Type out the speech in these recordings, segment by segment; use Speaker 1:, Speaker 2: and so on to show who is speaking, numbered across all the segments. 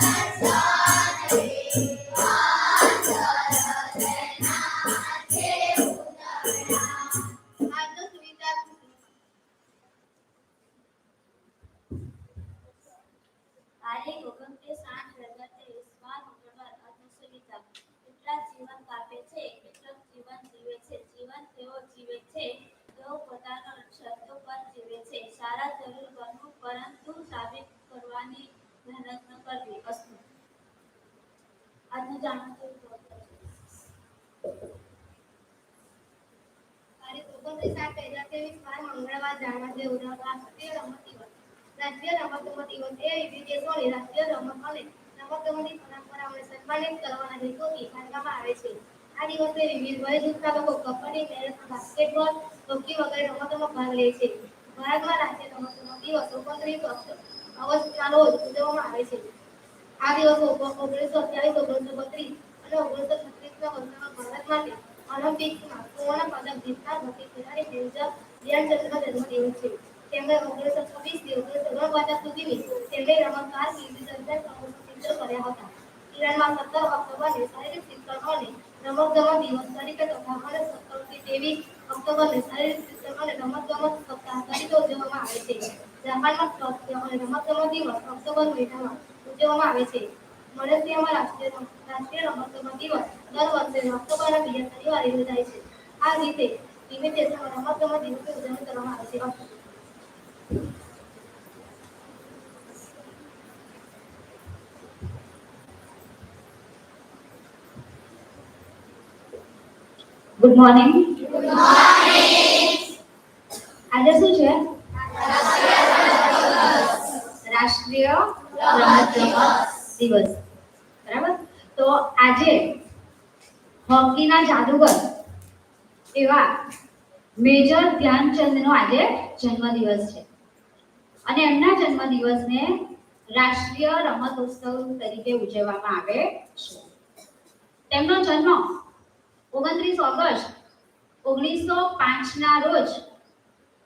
Speaker 1: That's what આ દિવસે. વિવિધ વય જૂથના ભાગ લે છે. ભારતમાં રાષ્ટ્રીય રમત ગમત દિવસ ઓગણત્રીસ ઓગસ્ટના રોજ ઉજવવામાં આવે છે. આ દિવસ ઓગણીસો અઠ્યાવીસ, ઓગણીસો બત્રીસ અને ઓગણીસો છત્રીસના વર્ષમાં ભારત માટે ઓલિમ્પિક્સમાં સુવર્ણ પદક જીતનાર હોકી ખેલાડી મેજર ધ્યાનચંદનો જન્મદિવસ છે. તેમણે ઓગણીસો છવ્વીસથી ઓગણીસો ઓગણપચાસ સુધીની તેમની રમતકાર દરમિયાન પ્રમોશન કર્યા હતા. ઈરાનમાં સત્તર ઓક્ટોબરને શારીરિક શિક્ષણ અને રમતગમત દિવસ તરીકે તથા અને સત્તરથી ત્રેવીસ ઓક્ટોબરને શારીરિક શિક્ષણ અને રમતગમત સપ્તાહ તરીકે ઉજવવામાં આવે છે. જાપાનમાં સ્વાસ્થ્ય અને રમતગમત દિવસ ઓક્ટોબર મહિનામાં ઉજવવામાં આવે છે. મલેશિયામાં રાષ્ટ્રીય રાષ્ટ્રીય રમતગમત દિવસ દર વર્ષે ઓક્ટોબરના બીજા શનિવારે યોજાય છે. આ રીતે વિવિધ દેશોમાં રમતગમત દિવસની ઉજવણી કરવામાં આવે છે.
Speaker 2: ગુડ મોર્નિંગ આજે શું છે? રાષ્ટ્રીય દિવસ. બરાબર? તો આજે
Speaker 3: હોકીના જાદુગર એવા મેજર ધ્યાનચંદનો આજે જન્મદિવસ છે. અને એમના જન્મદિવસને રાષ્ટ્રીય રમતોત્સવ તરીકે ઉજવવામાં આવે છે. તેમનો જન્મ ઓગણત્રીસ ઓગસ્ટ ઓગણીસો પાંચના રોજ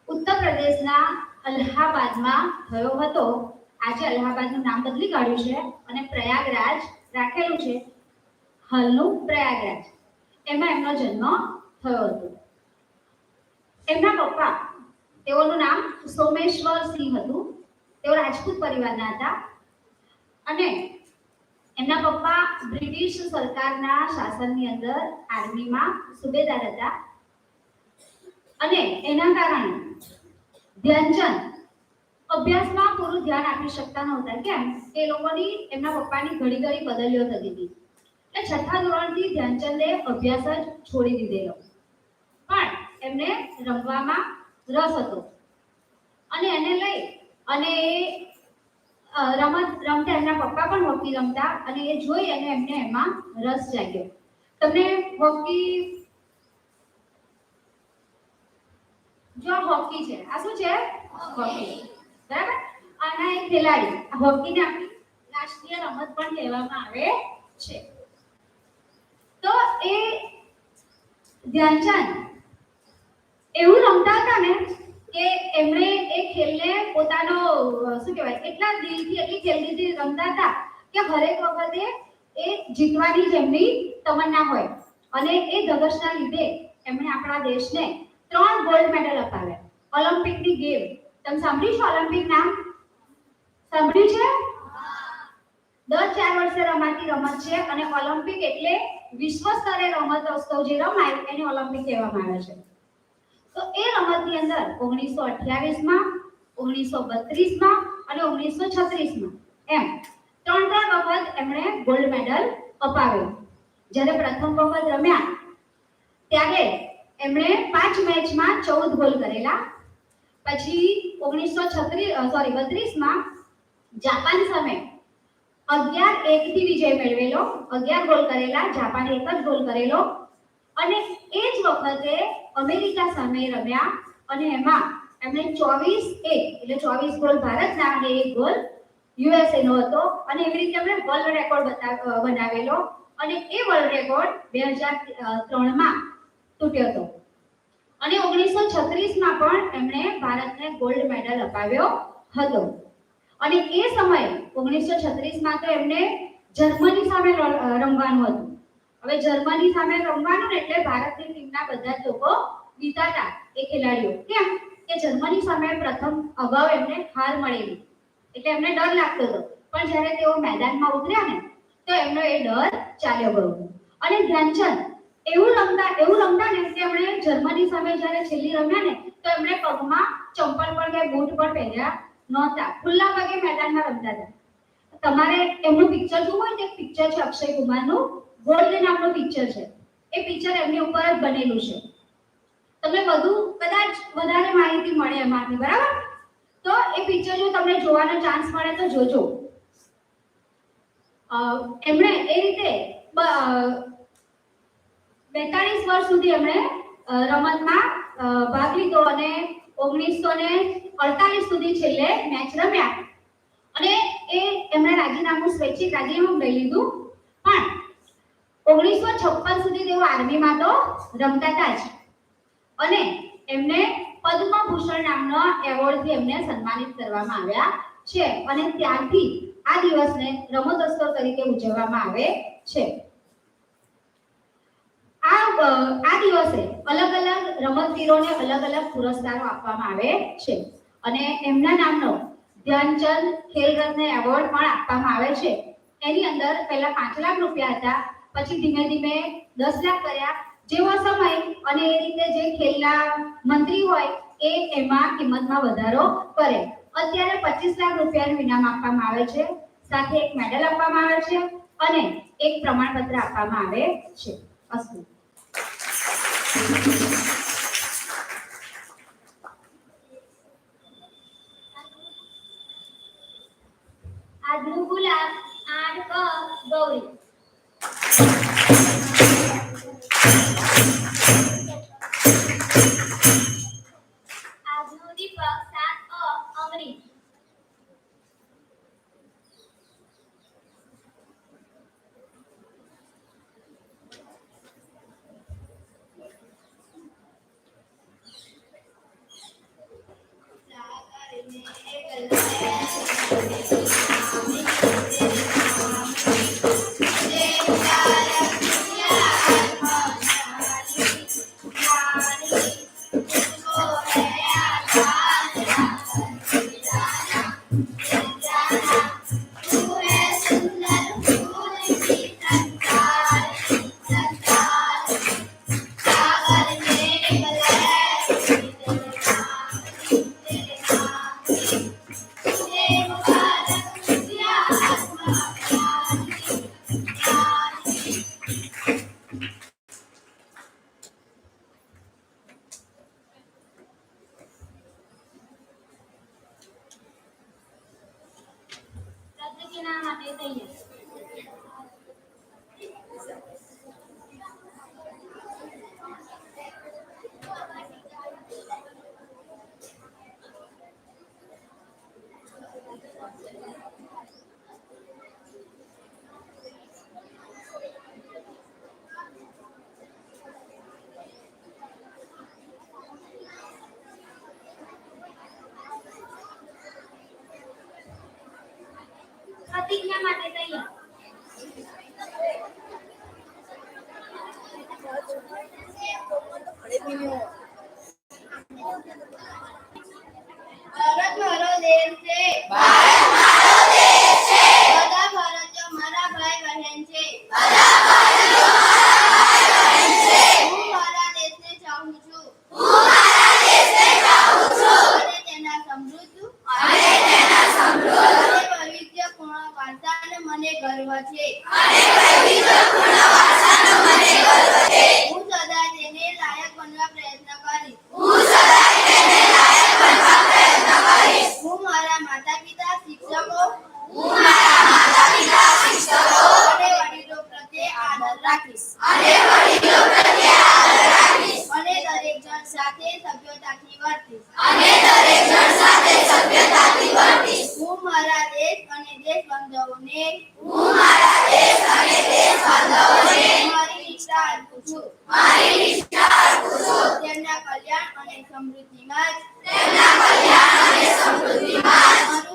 Speaker 3: ઉત્તર પ્રદેશના અલ્હાબાદમાં થયો હતો. આજે અલ્હાબાદનું નામ બદલી કાઢ્યું છે અને પ્રયાગરાજ રાખેલું છે. હાલનું પ્રયાગરાજ. એમાં એમનો જન્મ થયો હતો. એમના પપ્પા, તેઓનું નામ સોમેશ્વર સિંહ હતું. તેઓ રાજપૂત પરિવારના હતા. અને એમના પપ્પા બ્રિટિશ સરકારના શાસનની અંદર આર્મીમાં સુબેદાર હતા. અને એના કારણે ધ્યાનચંદ અભ્યાસમાં પૂરું ધ્યાન આપી શકતા નહોતા. કેમ? એ લોકોની, એમના પપ્પાની ઘડી ઘડી બદલીઓ થતી હતી. એટલે છઠ્ઠા ધોરણથી ધ્યાનચંદે અભ્યાસ જ છોડી દીધેલો. પણ એમને રમવામાં રસ હતો. અને એને લઈ, અને રમત, રમતા એમના પપ્પા પણ હોકી રમતા અને એ જોઈ અને એમને એમાં રસ જાગ્યો. તમને હોકી, જો હોકી છે, આ શું છે? હોકી. બરાબર? આના એ ખેલાડી હોકીને આપણી રાષ્ટ્રીય રમત પણ કહેવામાં આવે છે. તો એ ધ્યાનચંદ, એવું રમતા હતા ને કે એમણે એ ખેલને પોતાનો શું કહેવાય, એટલા દિલથી, એટલી જલ્દીથી રમતા હતા કે હરેક વખતે એ જીતવાની જેમની તમન્ના હોય. અને એ ધગશના લીધે એમણે આપણા દેશને ત્રણ ગોલ્ડ મેડલ અપાવ્યા. ઓલિમ્પિકની ગેમ. તમે સાંભળ્યું છે ઓલિમ્પિક નામ? સાંભળ્યું છે? દર ચાર વર્ષે રમાતી રમત છે અને ઓલિમ્પિક એટલે વિશ્વ સ્તરે રમત ઉત્સવ જે રમાય એને ઓલિમ્પિક કહેવામાં આવે છે. તો એ રમતની અંદર ઓગણીસો અઠ્યાવીસમાં, ઓગણીસો બત્રીસમાં અને ઓગણીસો છત્રીસમાં એમ ત્રણ ત્રણ વખત એમણે ગોલ્ડ મેડલ અપાવ્યો. જ્યારે પ્રથમ વખત રમ્યા, ત્યારે એમણે પાંચ મેચમાં ચૌદ ગોલ કરેલા. પછી ઓગણીસો છત્રીસ સોરી બત્રીસમાં જાપાન સામે અગિયાર એક થી વિજય મેળવેલો, અગિયાર ગોલ કરેલા, જાપાને એક જ ગોલ કરેલો. અને એ જ વખતે અમેરિકા સામે રમ્યા અને એમાં એમણે ચોવીસ એક, એટલે ચોવીસ ગોલ ભારતના અને એક ગોલ યુએસએ નો હતો. અને એવી રીતે એમણે વર્લ્ડ રેકોર્ડ બનાવેલો. અને એ વર્લ્ડ રેકોર્ડ બે હજાર ત્રણમાં તૂટ્યો હતો. અને ઓગણીસો છત્રીસમાં પણ એમણે ભારતને ગોલ્ડ મેડલ અપાવ્યો હતો. અને એ સમયે ઓગણીસો છત્રીસમાં તો એમને જર્મની સામે રમવાનું હતું. હવે જર્મની સામે રમવાનું એટલે ભારતની ટીમના બધા જ લોકો જીતા હતા એ ખેલાડીઓ. કેમ? કે જર્મની સામે પ્રથમ અગાઉ એમને હાર મળેલી. એટલે એમને ડર લાગતો હતો. પણ જ્યારે તેઓ મેદાનમાં ઉતર્યા ને, તો એમનો એ ડર ચાલ્યો ગયો. અને ધ્યાનચંદ એવું રમતા એવું રમતા ને કે એમણે જર્મની સામે જ્યારે છેલ્લી રમ્યા ને, તો એમણે પગમાં ચંપલ પણ કે બૂટ પણ પહેર્યા નહોતા. ખુલ્લા પગે મેદાનમાં રમતા હતા. તમારે એમનું પિક્ચર જોવું હોય ને? પિક્ચર છે અક્ષય કુમારનું. ગોલ્ડ નામનું પિક્ચર છે. એ પિક્ચર એમની ઉપર જ બનેલું છે. તમને બધું કદાચ વધારે માહિતી મળે એમાંથી, બરાબર? તો એ પિક્ચર જો તમને જોવાનો ચાન્સ મળે તો જોજો. એમણે એ રીતે બેતાળીસ વર્ષ સુધી એમણે રમતમાં ભાગ લીધો અને ઓગણીસો ને અડતાલીસ સુધી છેલ્લે મેચ રમ્યા. અને એ એમણે રાજીનામું સ્વૈચ્છિક રાજીનામું લઈ લીધું. પણ ઓગણીસો છપ્પન સુધી તેઓ આર્મીમાં તો રમતા હતા જ. અને એમને પદ્મભૂષણ નામનો એવોર્ડથી એમને સન્માનિત કરવામાં આવ્યા છે. અને ત્યારથી આ દિવસને રમતોત્સવ તરીકે ઉજવવામાં આવે છે. આ આ દિવસે અલગ અલગ રમતવીરોને અલગ અલગ પુરસ્કારો આપવામાં આવે છે. અને એમના નામનો ધ્યાનચંદ ખેલ એવોર્ડ પણ આપવામાં આવે છે. એની અંદર પહેલા પાંચ લાખ રૂપિયા હતા, પછી ધીમે ધીમે દસ લાખ કર્યા. જેવો સમય અને એ રીતે જે ખેલના મંત્રી હોય, એ એમાં કિંમતમાં વધારો કરે. અત્યારે પચીસ લાખ રૂપિયાનું ઇનામ આપવામાં આવે છે. સાથે એક મેડલ આપવામાં આવે છે અને એક પ્રમાણપત્ર આપવામાં આવે છે. અસ્તુ.
Speaker 1: આજનું ગુલાબ આઠ ક ગૌરી
Speaker 2: Thank you. પ્રતિજ્ઞા માટે
Speaker 1: प्रयत्न करीत અને સમૃદ્ધિમાં જ. તેમના કલ્યાણ અને સમૃદ્ધિમાં જ